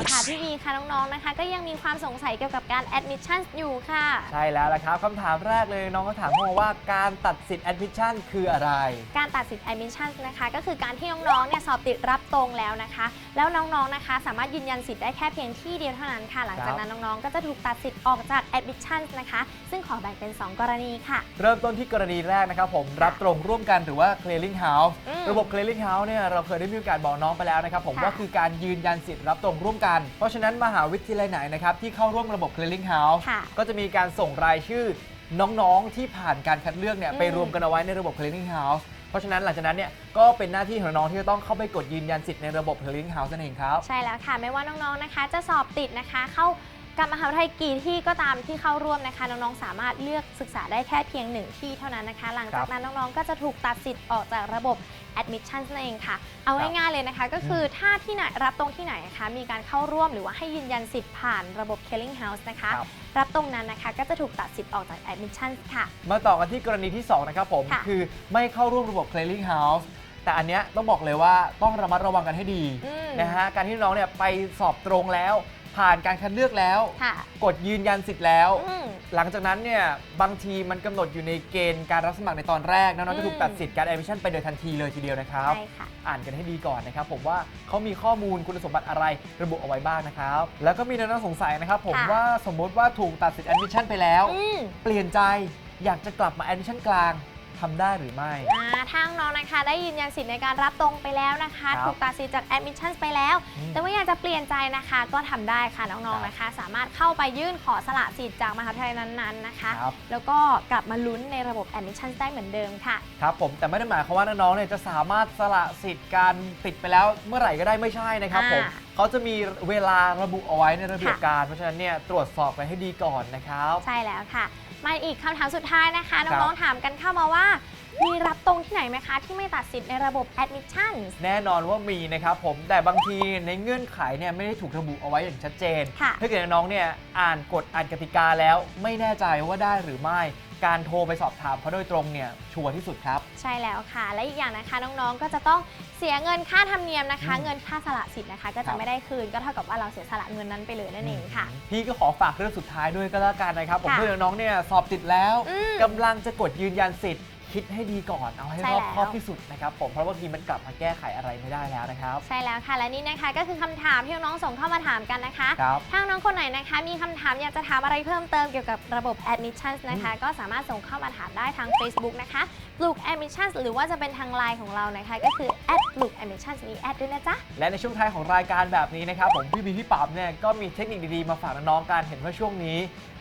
แล้วค่ะพี่วีค่ะน้องๆนะคะ ก็ยังมีความสงสัยเกี่ยวกับการ admission อยู่ค่ะ ใช่แล้วละครับคำถามแรกเลยน้องก็ถามมาว่าการตัดสิทธิ์ admission คืออะไร การตัดสิทธิ์ admission นะคะ ก็คือการที่น้องๆเนี่ยสอบติดรับตรงแล้วนะคะ แล้วน้องๆนะคะ สามารถยืนยันสิทธิ์ได้แค่เพียงที่เดียวเท่านั้นค่ะ หลังจากนั้นน้องๆก็จะถูกตัดสิทธิ์ออกจาก admission นะคะ ซึ่งขอแบ่งเป็น 2 กรณีค่ะ เริ่มต้นที่กรณีแรกนะครับผมรับตรงร่วมกันหรือว่า clearing house อืมระบบ clearing house เนี่ยเราเคยได้มีโอกาสบอกน้องไปแล้วนะครับผมค่ะว่าคือการยืนยันสิทธิ์รับตรงร่วมกันเพราะฉะนั้นมหาวิทยาลัยไหนนะครับที่เข้าร่วมระบบ clearing house ค่ะก็จะมีการส่งรายชื่อน้องๆที่ผ่านการคัดเลือกเนี่ยอืมไปรวมกันเอาไว้ในระบบ clearing house เพราะฉะนั้นหลังจากนั้นเนี่ยก็เป็นหน้าที่ของน้องที่จะต้องเข้าไปกดยืนยันสิทธิ์ในระบบ clearing house นั่นเองครับ ใช่แล้วค่ะ ไม่ว่าน้องๆนะคะ จะสอบติดนะคะ เข้า กับมหาวิทยาลัยกี่ที่ก็ตามที่เข้าร่วมนะคะน้องๆสามารถเลือกศึกษาได้แค่เพียงหนึ่งที่เท่านั้นนะคะ หลังจากนั้นน้องๆก็จะถูกตัดสิทธิ์ออกจากระบบ admission นั่นเองค่ะ เอาง่ายๆเลยนะคะ ก็คือถ้าที่ไหนรับตรงที่ไหนนะคะมีการเข้าร่วมหรือว่าให้ยืนยันสิทธิ์ผ่านระบบ clearing house นะคะครับรับตรงนั้นนะคะก็จะถูกตัดสิทธิ์ออกจาก admission ค่ะ มาต่อกันที่กรณีที่ 2 นะครับผมค่ะคือไม่เข้าร่วมระบบ clearing house แต่อันเนี้ยต้องบอกเลยว่าต้องระมัดระวังกันให้ดีอืม นะฮะการที่น้องเนี่ยไปสอบตรงแล้ว ผ่านการคัดเลือกแล้ว ค่ะ กดยืนยันสิทธิ์แล้ว อืม หลังจากนั้นเนี่ยบางทีมันกำหนดอยู่ในเกณฑ์การรับสมัครในตอนแรกน้องๆจะถูกตัดสิทธิ์การ admission ไปโดยทันทีเลยทีเดียวนะครับ ใช่ค่ะ อ่านกันให้ดีก่อนนะครับ ผมว่าเขามีข้อมูลคุณสมบัติอะไรระบุเอาไว้บ้างนะครับ แล้วก็มีน้องๆสงสัยนะครับ ผมค่ะ ว่าสมมุติว่าถูกตัดสิทธิ์ admission ไปแล้ว อืม เปลี่ยนใจอยากจะกลับมา admission กลาง ทำได้หรือไม่ อ่าถ้าน้องๆนะคะได้ยืนยันสิทธิ์ในการรับตรงไปแล้วนะคะ ครับถูกตัดสิทธิ์จาก admission ไปแล้ว อืมแต่ว่าอยากจะเปลี่ยนใจนะคะ ก็ทำได้ค่ะน้องๆนะคะ สามารถเข้าไปยื่นขอสละสิทธิ์จากมหาวิทยาลัยนั้นๆนะคะ ครับ แล้วก็กลับมาลุ้นในระบบ admission ได้เหมือนเดิมค่ะ ครับผมแต่ไม่ได้หมายความว่าน้องๆเนี่ยจะสามารถสละสิทธิ์การติดไปแล้วเมื่อไหร่ก็ได้ไม่ใช่นะครับผมอ่า เขาจะมีเวลาระบุเอาไว้ในระเบียบค่ะการ เพราะฉะนั้นเนี่ยตรวจสอบกันให้ดีก่อนนะครับ ใช่แล้วค่ะ มาอีกคำถามสุดท้ายนะคะครัน้องบๆถามกันเข้ามาว่า มีรับตรงที่ไหนไหมคะ ที่ไม่ตัดสิทธิ์ในระบบ admission แน่นอนว่ามีนะครับผมแต่บางทีในเงื่อนไขเนี่ยไม่ได้ถูกระบุเอาไว้อย่างชัดเจน ค่ะ ถ้าเกิดน้องๆเนี่ยอ่านกฎอ่านกติกาแล้วไม่แน่ใจว่าได้หรือไม่ การโทรไปสอบถามเขาโดยตรงเนี่ยชัวร์ที่สุดครับ ใช่แล้วค่ะ และอีกอย่างนะคะน้องๆ ก็จะต้องเสียเงินค่าธรรมเนียมนะคะอืมเงินค่าสละสิทธิ์นะคะ ก็ครัจะบไม่ได้คืนก็เท่ากับว่าเราเสียสละเงินนั้นไปเลยนั่นเองค่ะ พี่ก็ขอฝากเรื่องสุดท้ายด้วยก็แล้วกันนะครับ ผมค่ะเพื่อนน้องๆเนี่ยสอบติดแล้วอืม กำลังจะกดยืนยันสิทธิ์ คิดให้ดีก่อนเอาให้ใช่รอบคอบแล้วที่สุดนะครับผมเพราะบางทีมันกลับมาแก้ไขอะไรไม่ได้แล้วนะครับ ใช่แล้วค่ะและนี่นะคะก็คือคำถามที่น้องๆส่งเข้ามาถามกันนะคะครับถ้าน้องคนไหนนะคะ มีคำถามอยากจะถามอะไรเพิ่มเติมเกี่ยวกับระบบ admissions นะคะก็สามารถส่งเข้ามาถามได้ทาง Facebook นะคะปลูก admissions หรือว่าจะเป็นทางไลน์ของเรานะคะก็คือ at ปลูก admissions มี at ด้วยนะจ๊ะและในช่วงท้ายของรายการแบบนี้นะครับผมพี่บีพี่ปั๊มเนี่ยก็มีเทคนิคดีๆมาฝากน้องๆกันเห็นว่าช่วงนี้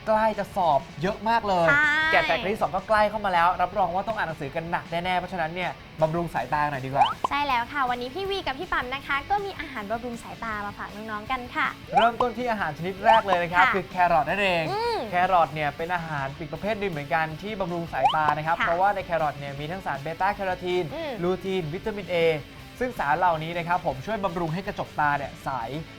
ใกล้จะสอบเยอะมากเลย ใช่ แกะแตกครั้งที่สองก็ใกล้เข้ามาแล้ว รับรองว่าต้องอ่านหนังสือกันหนักแน่ๆ เพราะฉะนั้นเนี่ยบำรุงสายตาหน่อยดีกว่า ใช่แล้วค่ะ วันนี้พี่วีกับพี่ปั๊มนะคะ ก็มีอาหารบำรุงสายตามาฝากน้องๆกันค่ะ เริ่มต้นที่อาหารชนิดแรกเลยนะครับ ค่ะคือแครอทนั่นเอง อืมแครอทเนี่ยเป็นอาหารปีกประเภทหนึ่งเหมือนกันที่บำรุงสายตานะครับ ค่ะเพราะว่าในแครอทเนี่ยมีทั้งสารเบต้าแคโรทีน อืมลูทีน วิตามิน A ซึ่งสารเหล่านี้นะครับผมช่วยบำรุงให้กระจกตาเนี่ยใส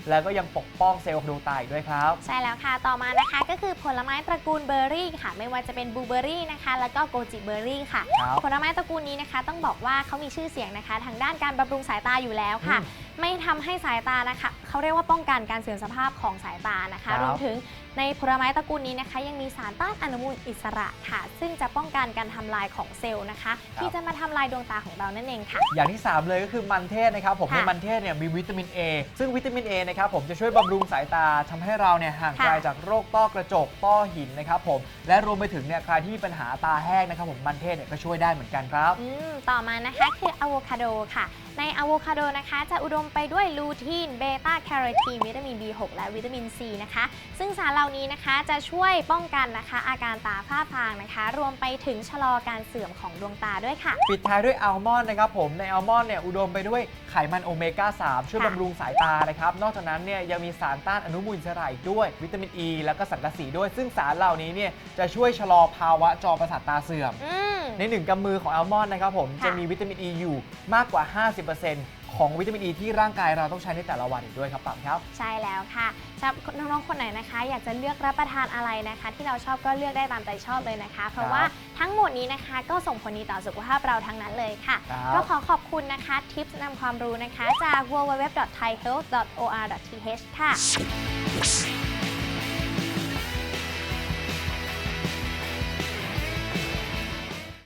แล้วก็ยังปกป้องเซลล์ของดวงตาอีกด้วยครับ ใช่แล้วค่ะ ต่อมานะคะก็คือผลไม้ตระกูลเบอร์รี่ค่ะ ไม่ว่าจะเป็นบลูเบอร์รี่นะคะ แล้วก็โกจิเบอร์รี่ค่ะ ครับผลไม้ตระกูลนี้นะคะ ต้องบอกว่าเขามีชื่อเสียงนะคะ ทางด้านการบำรุงสายตาอยู่แล้วค่ะ อืม ไม่ทำให้สายตานะคะเขาเรียกว่าป้องกันการเสื่อมสภาพของสายตานะครัคะบ รวมถึงในผลไม้ตระกูลนี้นะคะ ยังมีสารต้านอนุมูลอิสระค่ะ ซึ่งจะป้องกันการทำลายของเซลล์นะคะ ที่จะมาทำลายดวงตาของเรานั่นเองค่ะ อย่างที่ 3 เลยก็คือมันเทศนะครับผมค่ะในมันเทศเนี่ยมีวิตามิน A ซึ่งวิตามิน A นะครับผมจะช่วยบำรุงสายตาทำให้เราเนี่ยห่างไกลค่ะจากโรคต้อกระจกต้อหินนะครับผมและรวมไปถึงเนี่ยใครที่มีปัญหาตาแห้งนะครับผมมันเทศเนี่ยก็ช่วยได้เหมือนกันครับ อืมต่อมานะคะคืออะโวคาโดค่ะ ในอะโวคาโดนะคะ จะอุดมไปด้วยลูทีนเบต้าแคโรทีนวิตามิน B6 และวิตามิน C นะคะ ซึ่งสารเหล่านี้นะคะจะช่วยป้องกันนะคะ อาการตาฝ้าฟางนะคะ รวมไปถึงชะลอการเสื่อมของดวงตาด้วยค่ะ ปิดท้ายด้วยอัลมอนด์นะครับผมในอัลมอนด์เนี่ยอุดมไปด้วยไขมันโอเมก้า 3 ช่วยค่ะบำรุงสายตานะครับนอกจากนั้นเนี่ยยังมีสารต้านอนุมูลอิสระอีกด้วย วิตามินอ e, ีแล้วก็สังกะสีด้วย ซึ่งสารเหล่านี้เนี่ยจะช่วยชะลอภาวะจอประสาทตาเสื่อมอืมในหนึ่งกำมือของอัลมอนด์นะครับผมค่ะจะมีวิตามินอ e ีอยู่มากกว่า 50%ข ของวิตามินอ e ีที่ร่างกายเราต้องใช้ในแต่ละวันอีกด้วยครับปังครับ ใช่แล้วค่ะสำหรับน้องๆคนไหนนะคะ อยากจะเลือกรับประทานอะไรนะคะ ที่เราชอบก็เลือกได้ตามใจชอบเลยนะคะ เพราะว่าทั้งหมดนี้นะคะก็ส่งผลดีต่อสุขภาพเราทั้งนั้นเลยค่ะ ครับก็ขอขอบคุณนะคะ ทิปส์นำความรู้นะคะ จาก www.thaihealth.or.th ค่ะ